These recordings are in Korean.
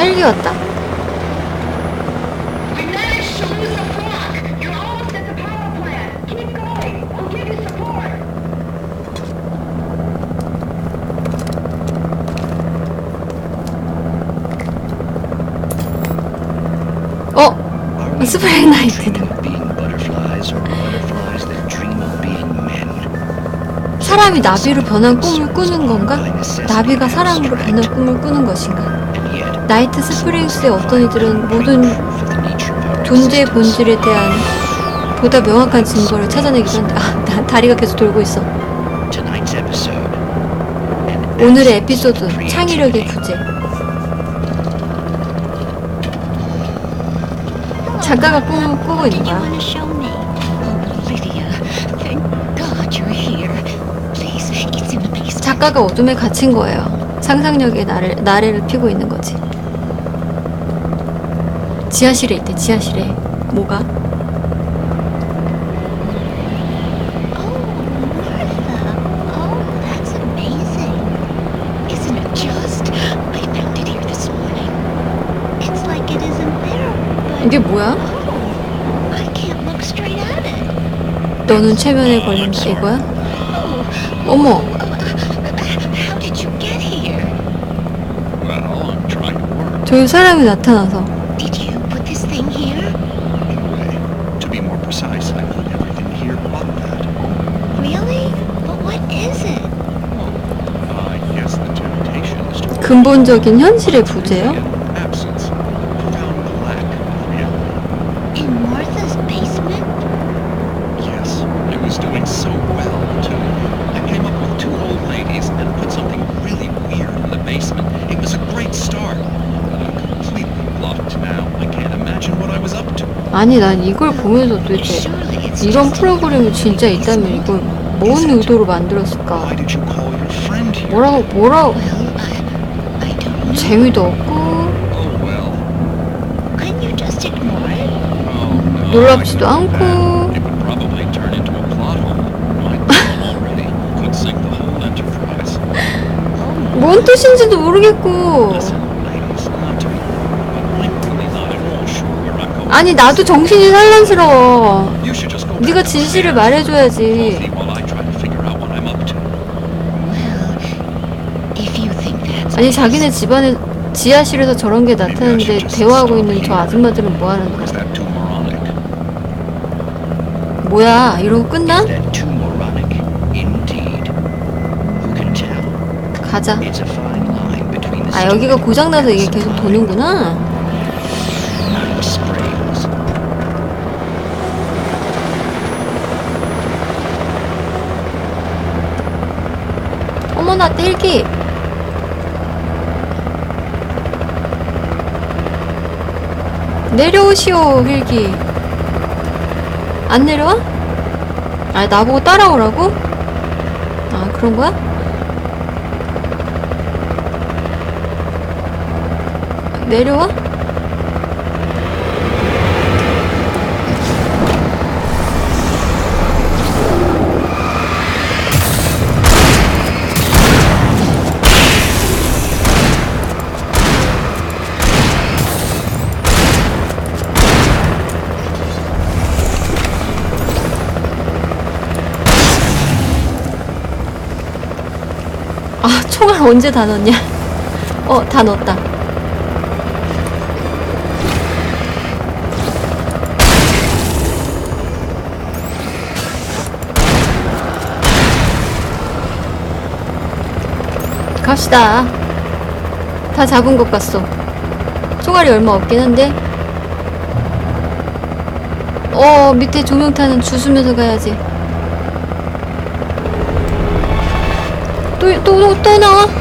헬기 왔다. 어? 스프레이 나이트다. 사람이 나비로 변한 꿈을 꾸는 건가? 나비가 사람으로 변한 꿈을 꾸는 것인가? 나이트 스프링스의 어떤 이들은 모든 존재의. 본질에 대한 보다 명확한 증거를 찾아내기도 한다. 아, 나- 다리가 계속 돌고 있어. 오늘의 에피소드 창의력의. 부재. 작가가 꿈을 꾸고 있는 거야. Oh. 작가가 어둠에 갇힌 거예요. 상상력의 나래, 나래를 피고 있는 거지. 지하실에 있대, 지하실에. 뭐가? Oh, Martha. Oh, that's amazing. Isn't it just? I found it here this morning. It's like it isn't there, but 이게 뭐야? oh, I can't look straight at it. 너는 최면에 걸린다, 이거야? Oh, 어머, uh, how did you get here? Well, I'm trying to work. 저 사람이 나타나서. Did you put this thing here? Anyway, to be more precise, I put everything here but that. Really? But what is it? I guess the temptation is to 근본적인 현실의 부재요? absence, profound lack of reality. In Martha's basement? Yes, it was doing so well, too. I came up with two old ladies and put something really weird in the basement. It was a great start. But I'm completely was up to. 아니, 난 이걸 보면서 도대체 이런 프로그램이 진짜 있다면 이걸 뭔 의도로 만들었을까? 뭐라고, 뭐라고, Well, I, I don't know. 재미도 없고, Oh? Oh, 놀랍지도 않고. 뭔 뜻인지도 모르겠고. 아니, 나도 정신이 산란스러워. 네가 진실을. 말해줘야지. Coffee while I try to figure out what I'm up to. Well, if you think that's 아니, 자기네 집안에 지하실에서 저런 게 나타났는데 대화하고 있는 저 아줌마들은 뭐 하는 거야? 뭐야, 이러고 끝나? 가자. 아, 여기가 고장나서 이게 계속 도는구나. 어머나, 헬기! 내려오시오, 헬기. 안 내려와? 아, 나보고 따라오라고? 아, 그런 거야? 내려와? 총알 언제 다 넣냐? 어, 다 넣었다. 갑시다. 다 잡은 것 같소. 총알이 얼마 없긴 한데. 어, 밑에 조명탄은 주수면서 가야지. 또, 또, 또, 또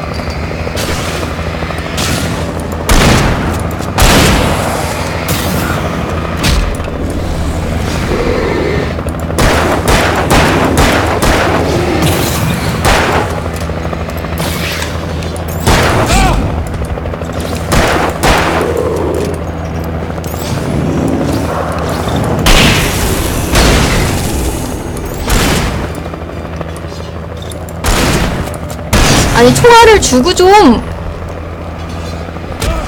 아니 총알을 주고 좀.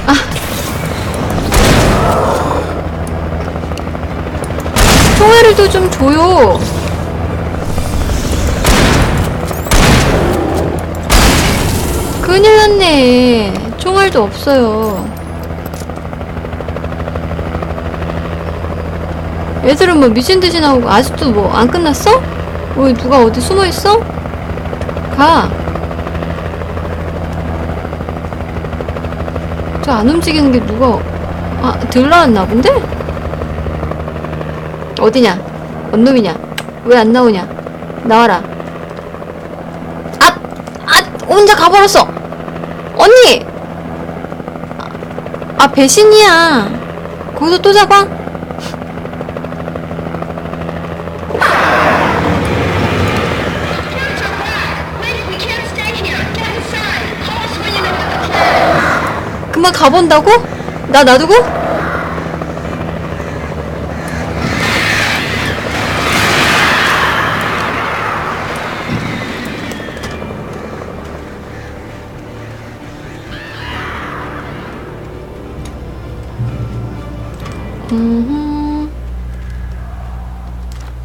아. 총알을 또 좀 줘요. 큰일 났네. 총알도 없어요. 얘들은 뭐 미친듯이 나오고 아직도 뭐 안 끝났어? 왜 누가 어디 숨어있어? 가. 저안 움직이는 게 누가 아 들라왔나 본데? 어디냐? 뭔 놈이냐? 왜 안 나오냐? 나와라. 아! 아! 혼자 가버렸어! 언니! 아, 배신이야. 거기서 또 잡아? 가본다고? 나 놔두고?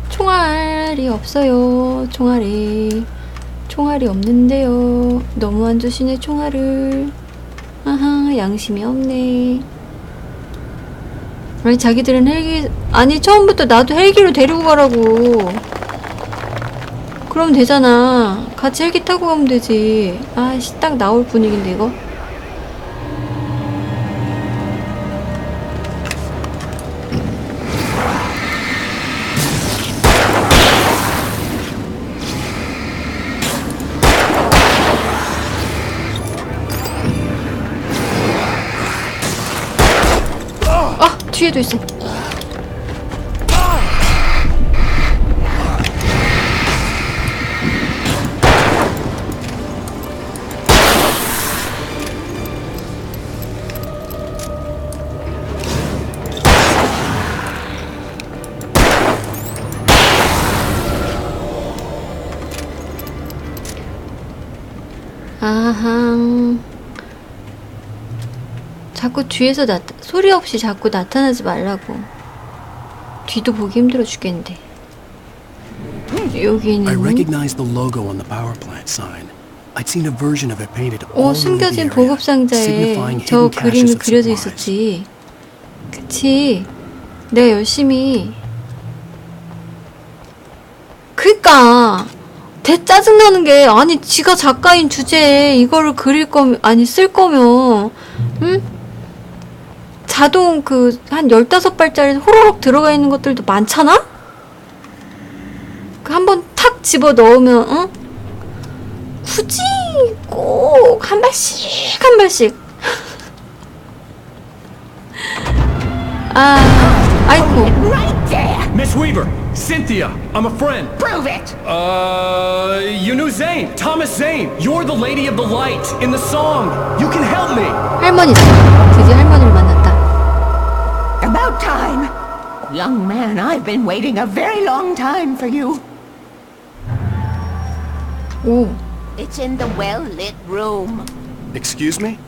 총알이 없어요. 총알이. 총알이 없는데요. 너무 안 주시네, 총알을. 아하, 양심이 없네. 아니, 자기들은 헬기, 아니, 처음부터 나도 헬기로 데리고 가라고. 그럼 되잖아. 같이 헬기 타고 가면 되지. 아씨, 딱 나올 분위기인데, 이거? 뒤에도 있어. 아항. 자꾸 뒤에서 나 소리 없이 자꾸 나타나지 말라고. 뒤도 보기 힘들어 죽겠는데. 여기는 recognized the logo on the power plant sign. I'd seen a version of it painted all 어 숨겨진 보급 상자에 저 그림이 그려져. 있었지. 그치. 내가 열심히. 그니까 대 짜증 나는 게 아니 지가 작가인 주제에 이거를 그릴 거면 아니 쓸 거면 응? 자동 그 한 15발짜리 호로록 들어가 있는 것들도 많잖아? 그 한번 탁 집어 넣으면 응? 굳이 꼭 한 발씩 한 발씩 아 아이고. Miss Weaver, Cynthia, I'm a friend. Prove it. Uh, you knew Zane, Thomas Zane. You're the lady of the light in the song. You can help me. 할머니다 드디어 할머니를 만났다 About time. Young man, I've been waiting a very long time for you. 오 It's in the well-lit room. Excuse me?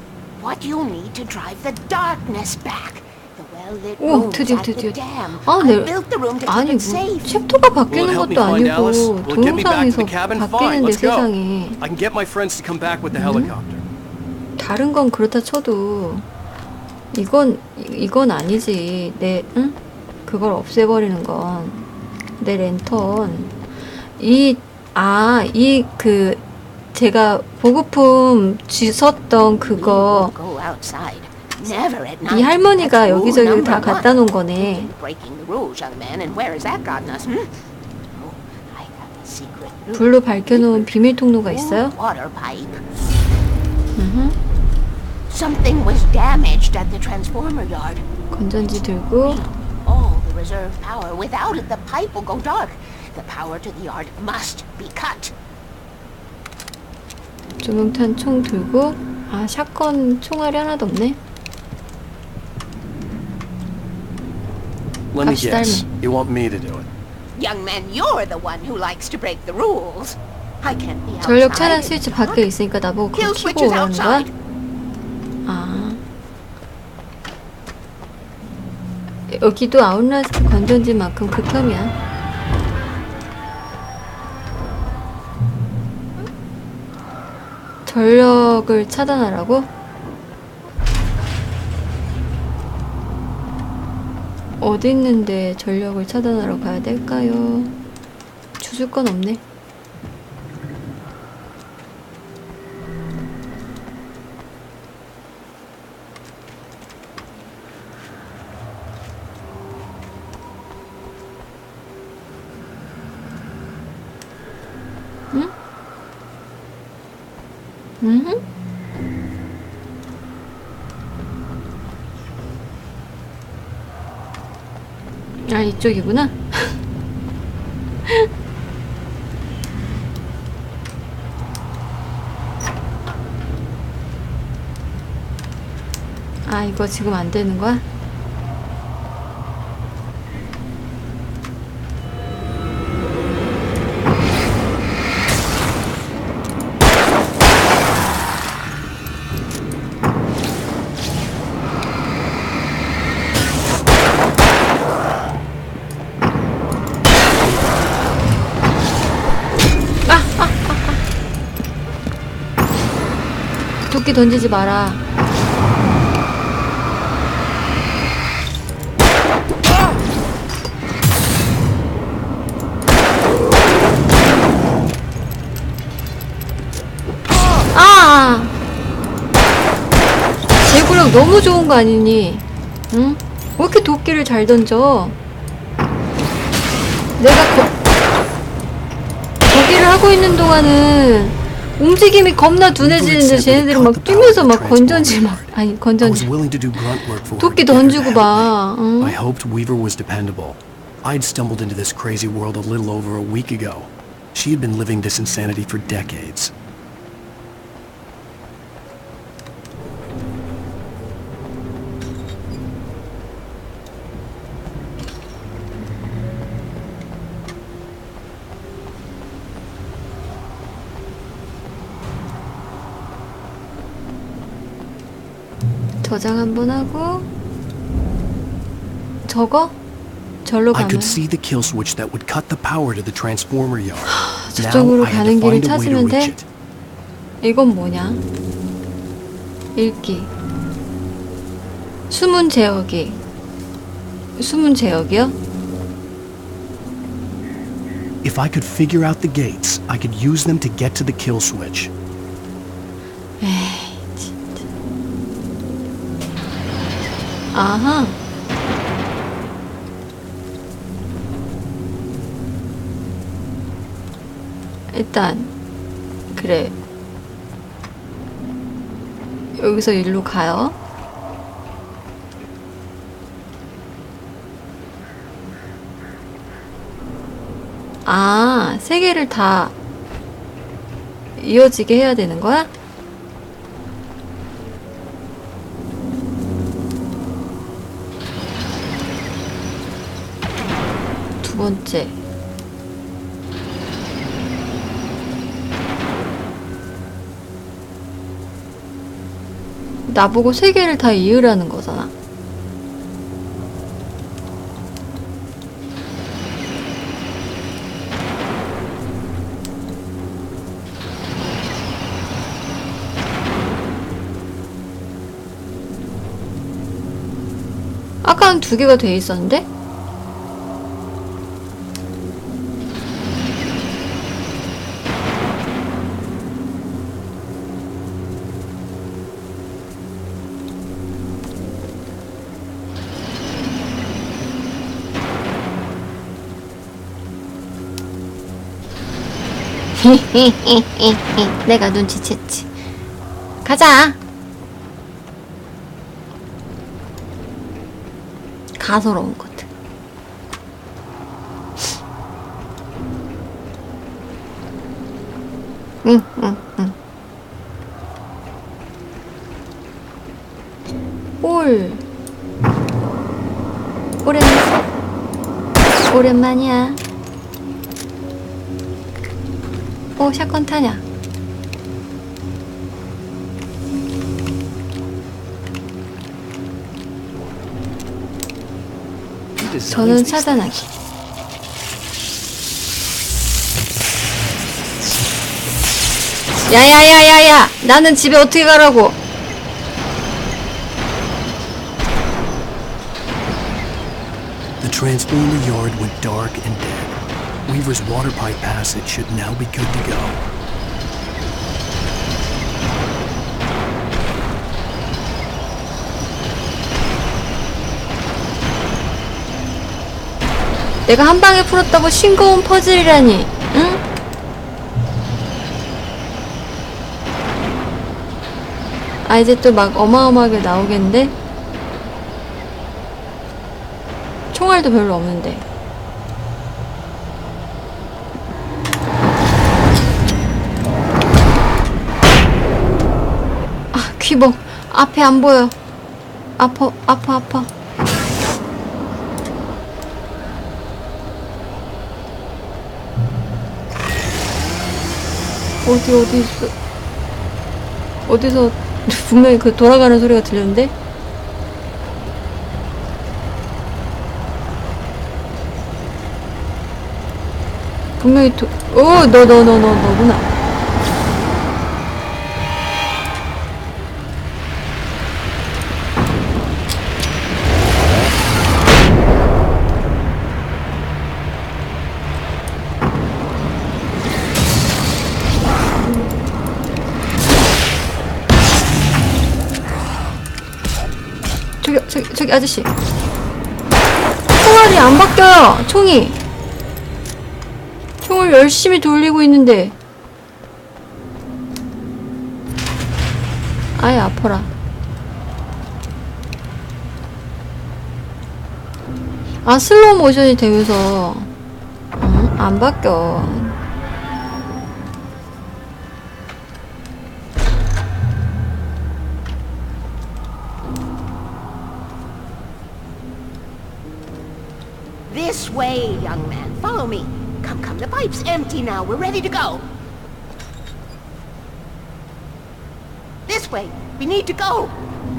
What you need to drive the darkness back. The well-lit 오 room's 드디어 at the 드디어 dam. 아 I 네. built the room to keep 아니 it 뭐 safe. 챕터가 Will it 바뀌는 help me 것도 find Alice? 아니고 Will it get me back to 동영상에서 the cabin? Fine, 바뀌는데 let's go. 세상에 I can get my friends to come back with the helicopter. 다른 건 그렇다 쳐도 이건 이- 이건 아니지 내 응? 그걸 없애버리는 건 내 랜턴 이 아 이 그 제가 보급품 주웠던 그거 이. 할머니가 여기저기 다. 갖다 놓은 거네? Hmm? Oh. 불로 밝혀놓은 비밀 통로가 있어요? Pipe. Something was damaged at the transformer yard. 건전지 들고 All the reserve power. Without it, the pipe will go dark. The power to the yard must be cut. 조명탄 총 들고 아 샷건 총알이 하나도 없네 Let me 갑시다, guess. 할머니. You want me to do it? Young man, you're the one who likes to break the rules. I can't be 전력 outside 차단 in 스위치 the dark. 밖에 있으니까 나보고 그거 Kill 키고 switches 오라는 거야? 여기도 아웃라스트 건전지만큼 극혐이야. 전력을 차단하라고? 어디 있는데 전력을 차단하러 가야 될까요? 주술 건 없네. 음? 아, 이쪽이구나. 아, 이거 지금 안 되는 거야? 도끼 던지지 마라. 아! 제구력 너무 좋은 거 아니니? 응? 왜 이렇게 도끼를 잘 던져? 내가 거, 거기를 하고 있는 동안은 움직임이 겁나 둔해지는데 쟤네들은 막 뛰면서 막 건전지 막 아니 건전지. 도끼 던지고 me. 응? I hoped Weaver was dependable. I'd stumbled into this crazy world a little over a week ago. She had been living this insanity for decades. 저장 한번 하고 저거 절로 I 가면 could see the kill switch that would cut the power to the transformer yard. Now 저쪽으로 I had 가는 to 길을 find a way to 찾으면 reach 돼? it. 이건 뭐냐? 읽기. 숨은 제어기. 숨은 제어기요? If I could figure out the gates, I could use them to get to the kill switch. 아하. 일단, 그래. 여기서 일로 가요. 아, 세 개를 다 이어지게 해야 되는 거야? 두 번째. 나보고 세 개를 다 이으라는 거잖아. 아까는 두 개가 돼 있었는데? 내가 눈치챘지. 가자. 가소로운 것들. 응, 응, 응. 올. 오랜, 오랜만이야. 오, 샷건 타냐? 저는 차단하기. 야야야야야! 나는 집에 어떻게 가라고? Weaver's water pipe passage should now be good to go. 내가 한 방에 풀었다고 싱거운 퍼즐이라니, 응? 아, 이제 또 막 어마어마하게 나오겠는데? 총알도 별로 없는데. 아, 귀버. 앞에 안 보여. 아파, 아파, 아파. 어디 어디 있어? 어디서 분명히 그 돌아가는 소리가 들렸는데? 분명히 도... 오, 너, 너, 너, 너, 너구나. 저기 아저씨. 총알이 안 바뀌어요. 총이. 총을 열심히 돌리고 있는데. 아예 아파라. 아 슬로우 모션이 되면서 응? 안 바뀌어. way, young man. Follow me. Come, come. The pipe's empty now. We're ready to go. This way. We need to go.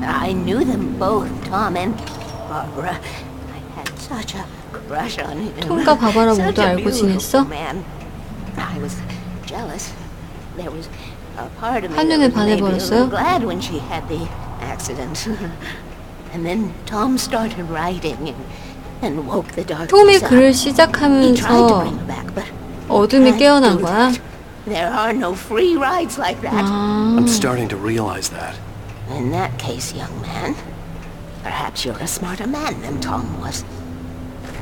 I knew them both, Tom and Barbara. I had such a crush on him. 톰과 바바라 Such 모두 a 알고 beautiful 지냈어? Man. I was jealous. There was a part of me 한눈에 that was maybe a 반해버렸어요? little glad when she had the accident. and then Tom started writing and, and woke the darkness 톰이 up. 글을 He tried to 시작하면서 bring her back, but 어둠이 can't 깨어난 do 거야? that. There are no free rides like that. 아, I'm starting to realize that. In that case, young man, perhaps you're a smarter man than Tom was.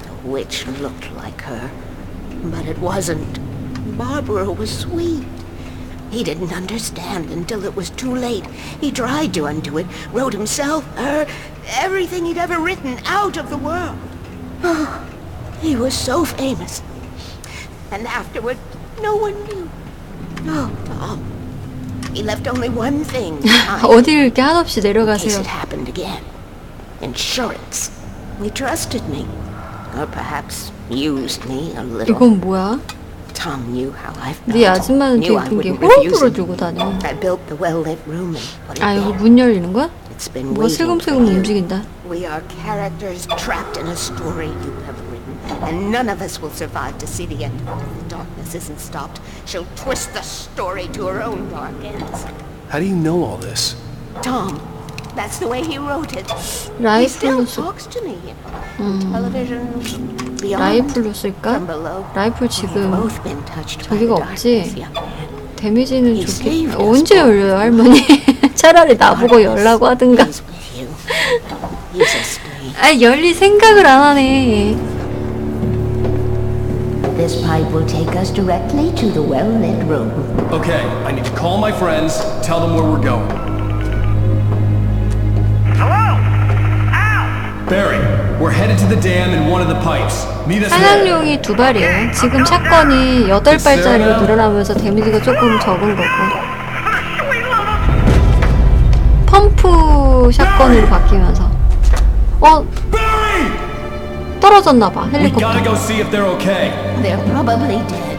The witch looked like her, but it wasn't. Barbara was sweet. He didn't understand until it was too late. He tried to undo it, wrote himself, her, everything he'd ever written out of the world. Oh, he was so famous. And afterward, no one knew. Oh, Tom. He left only one thing behind. 어딜 이렇게 한없이 in case 내려가세요. it happened again. Insurance. He trusted me. Or perhaps used me a little. 이건 뭐야? Tom knew how I felt. 네 아줌마는 knew 되게 I 웃긴 게 wouldn't 호흡으로 refuse him. 들고 다녀. I built the well-lit room and put it 아 여기 there. 문 열리는 거야? It's been 뭐 waiting for 슬금슬금 you. 움직인다. We are characters trapped in a story you have written, and none of us will survive to see the end. If the darkness isn't stopped, she'll twist the story to her own dark ends. How do you know all this? Tom, that's the way he wrote it. He still 라이플로 쓸 talks to me, on Television, beyond, 라이플로 쓸까? from below. 라이플 We've 지금 both been touched by the 저기가 없지? darkness, young man. 데미지는 us 언제. 열려요 할머니? 차라리 나보고 열라고 하든가. He's with you. He's a stay. 아 열릴 생각을 안 하네. This pipe will take us directly to the well-lit room. Okay, I need to call my friends, tell them where we're going. Barry, we're headed to the dam in one of the pipes. Meet us there. 사냥용이 두 발이에요. 지금 샷건이 여덟 발짜리로 늘어나면서 데미지가 조금 적은 거고. 펌프 샷건으로 바뀌면서. 어 Barry! 떨어졌나 봐 We gotta 헬리콥터. go see if they're okay. They're probably dead.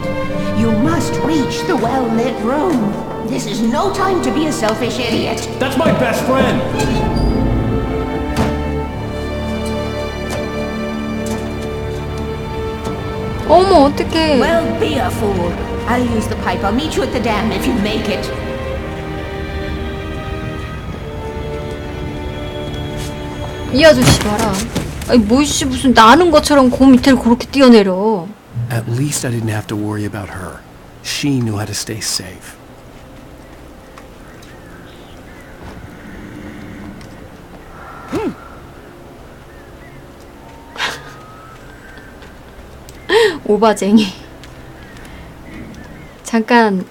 You must reach the well-lit room. This is no time to be a selfish idiot. That's my best friend. 어머 어떡해 Well, be a fool. I'll use the pipe. I'll meet you at the dam if you make it. 이 아저씨 봐라 아니 뭐씨 무슨 나는 것처럼 고 밑을 그렇게 뛰어내려 At least I didn't have to worry about her. She knew how to stay safe. 오바쟁이 잠깐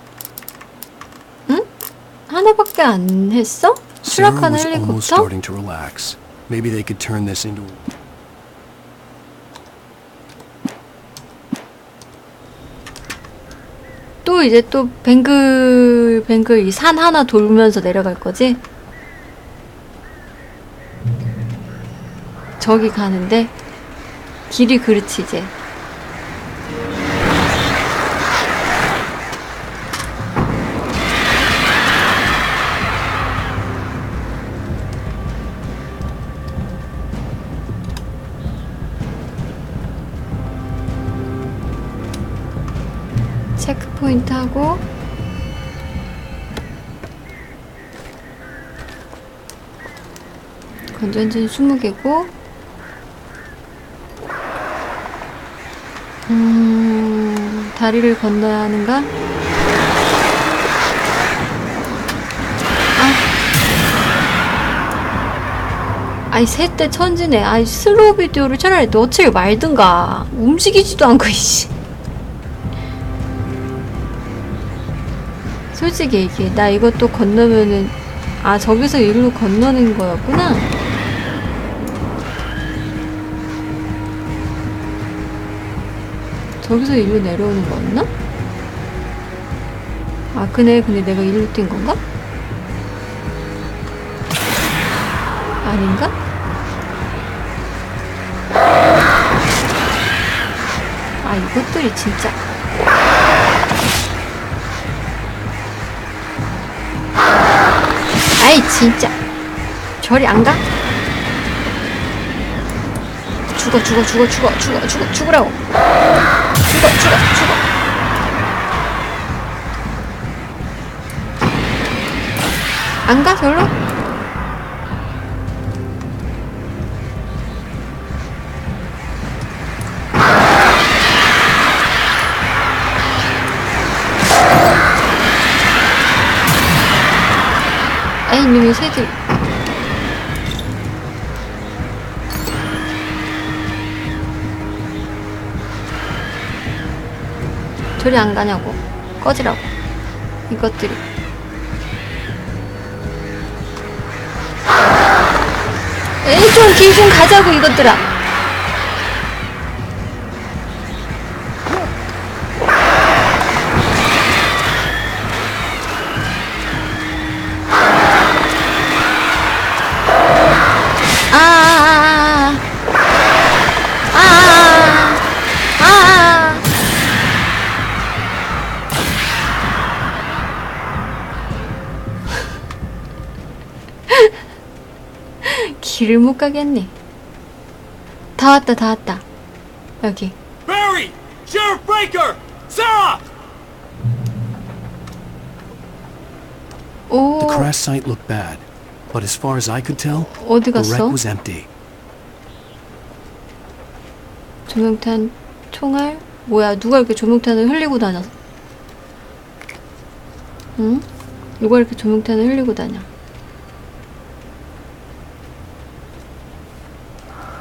응? 하나밖에 안 했어? 추락하는 헬리콥터? Maybe they could turn this into 또 이제 또 뱅글 뱅글 이 산 하나 돌면서 내려갈 거지? 저기 가는데 길이 그렇지 이제 건전지 20개고 음... 다리를 건너야 하는가? 아. 아이 셋대 천지네 아이 슬로우 비디오를 차라리 넣지를 말든가 움직이지도 않고 이씨 솔직히 얘기해. 나 이것도 건너면은, 아, 저기서 일로 건너는 거였구나? 저기서 일로 내려오는 거였나? 아, 그네. 근데 내가 일로 뛴 건가? 아닌가? 아, 이것들이 진짜. 아이 진짜 저리 안 가? 죽어 죽어 죽어 죽어 죽어 죽어 죽으라고. 죽어 죽어 죽어. 안가 절로? 에이 이놈의 새들 저리 안 가냐고. 꺼지라고. 이것들이. 에이 좀 길 좀 가자고 이것들아 못 가겠네. 다 왔다, 다 왔다. 여기. Barry! Sheriff Breaker! Sarah! 오, The crash site looked bad, but as far as I could tell, 어디 the wreck 갔어? was empty. 조명탄, 총알. 뭐야, 누가 이렇게 조명탄을 흘리고 다녔어? 응? 누가 이렇게 조명탄을 흘리고 다녀?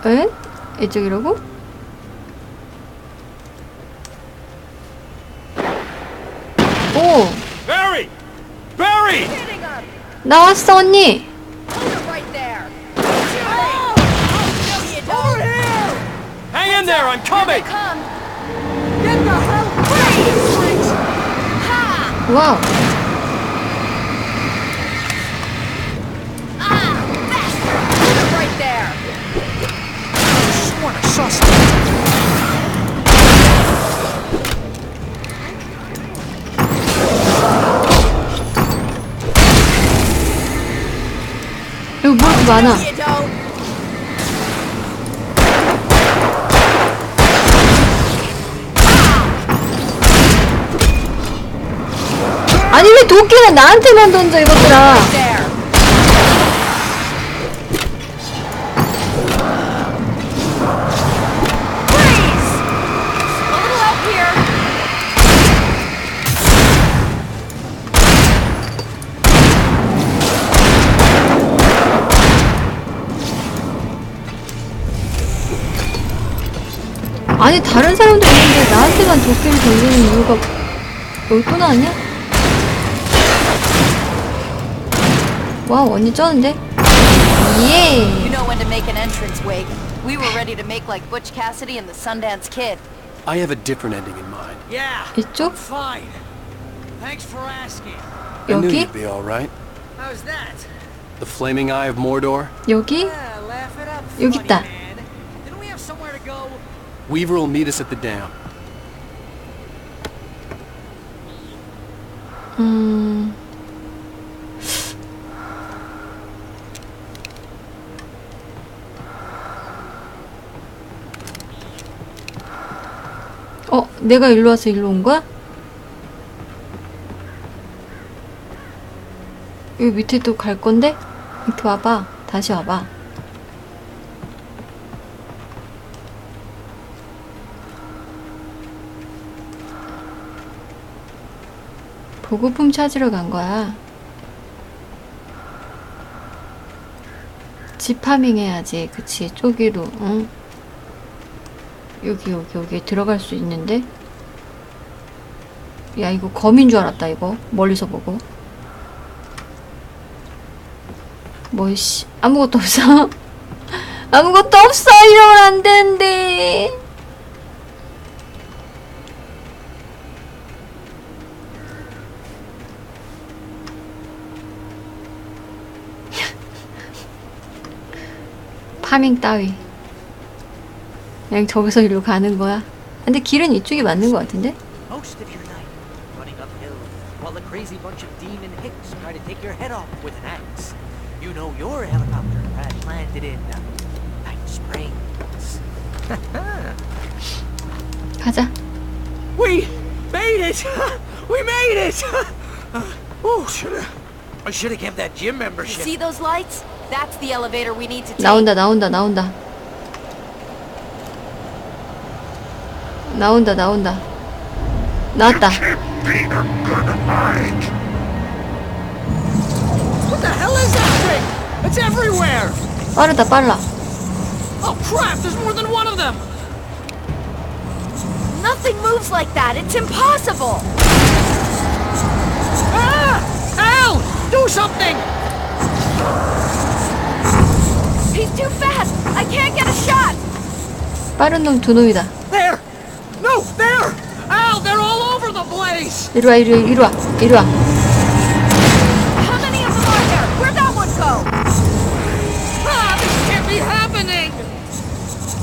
에? 이쪽이라고? 오! Barry! Barry! 나왔어, 언니! Hang in there, I'm coming! 와우. trust 여기 뭐 이렇게 많아. 아니 왜 도끼는 나한테만 던져 이것들아? 아니 다른 사람도 있는데 나한테만 도끼를 던지는 이유가 여기 또 나왔냐? 와우 언니 쩌는데? 예 You know when to make an entrance, Wig. We were ready to make like Butch Cassidy and the Sundance Kid. I have a different ending in mind. Yeah, 이쪽? fine. Thanks for asking. I knew 여기? you'd be all right. How's that? The flaming eye of Mordor. 여기? Yeah, laugh it up, 여기 funny 있다. man. Didn't we have somewhere to go? Weaver will meet us at the dam. 음... 어, 내가 일로 와서 일로 온 거야? 여기 밑에 또 갈 건데? 밑에 와봐. 다시 와봐. 보급품 찾으러 간 거야. 지파밍 해야지. 그치. 저기로, 응? 여기, 여기, 여기 들어갈 수 있는데? 야, 이거 검인 줄 알았다, 이거. 멀리서 보고. 뭐, 씨. 아무것도 없어. 아무것도 없어! 이러면 안 되는데. 파밍 따위. 그냥 저기서 일로 가는 거야. 근데 길은 이쪽이 맞는 것 같은데? Most of your night running uphill while a crazy bunch of demon hicks try to take your head off with an axe. You know your helicopter crash landed in uh, Night Springs. 가자. We made it! we made it! oh, should have. I should have kept that gym You membership. see those lights? That's the elevator we need to take. 나온다, 나온다, 나온다. 나온다, 나온다. 나왔다. What the hell is that thing? It's everywhere! 빠르다, 빨라. Oh crap! There's more than one of them! Nothing moves like that. It's impossible. Ah! Al! Do something! He's too fast. I can't get a shot. 빠른 놈 두 놈이다. There! No, there! Al, they're all over the place! 이리 와, 이리, 와, 이리 와, 이리 와. How many of them are there? Where'd that one go? Ah, this can't be happening!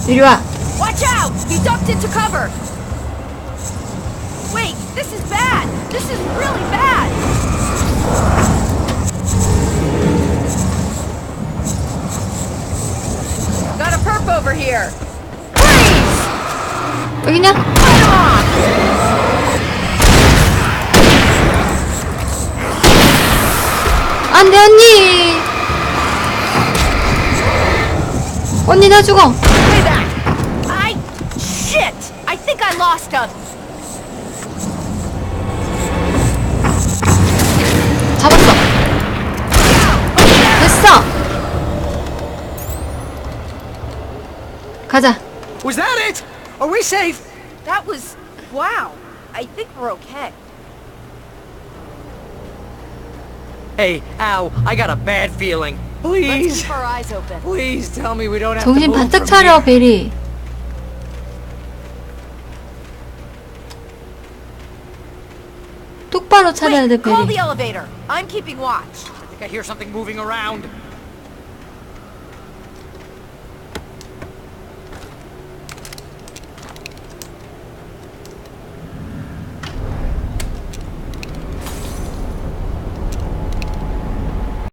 이리 와. Watch out! He ducked into cover. Wait, this is bad. This is really bad. Got a perp over here. Freeze! 여기냐? Fight him off! 안 돼, 언니! 언니, 나 죽어! Way back. I... Shit! I think I lost him. 잡았어! 됐어! 가자. Was that it? Are we safe? That was... Wow. I think we're okay. Hey, Al, I got a bad feeling. Let's Please, keep our eyes open. please tell me we don't have to 정신 move 바짝 from 차려, here. 베리. 똑바로 차려야 돼, Wait, call 베리. the elevator. I'm keeping watch. I think I hear something moving around.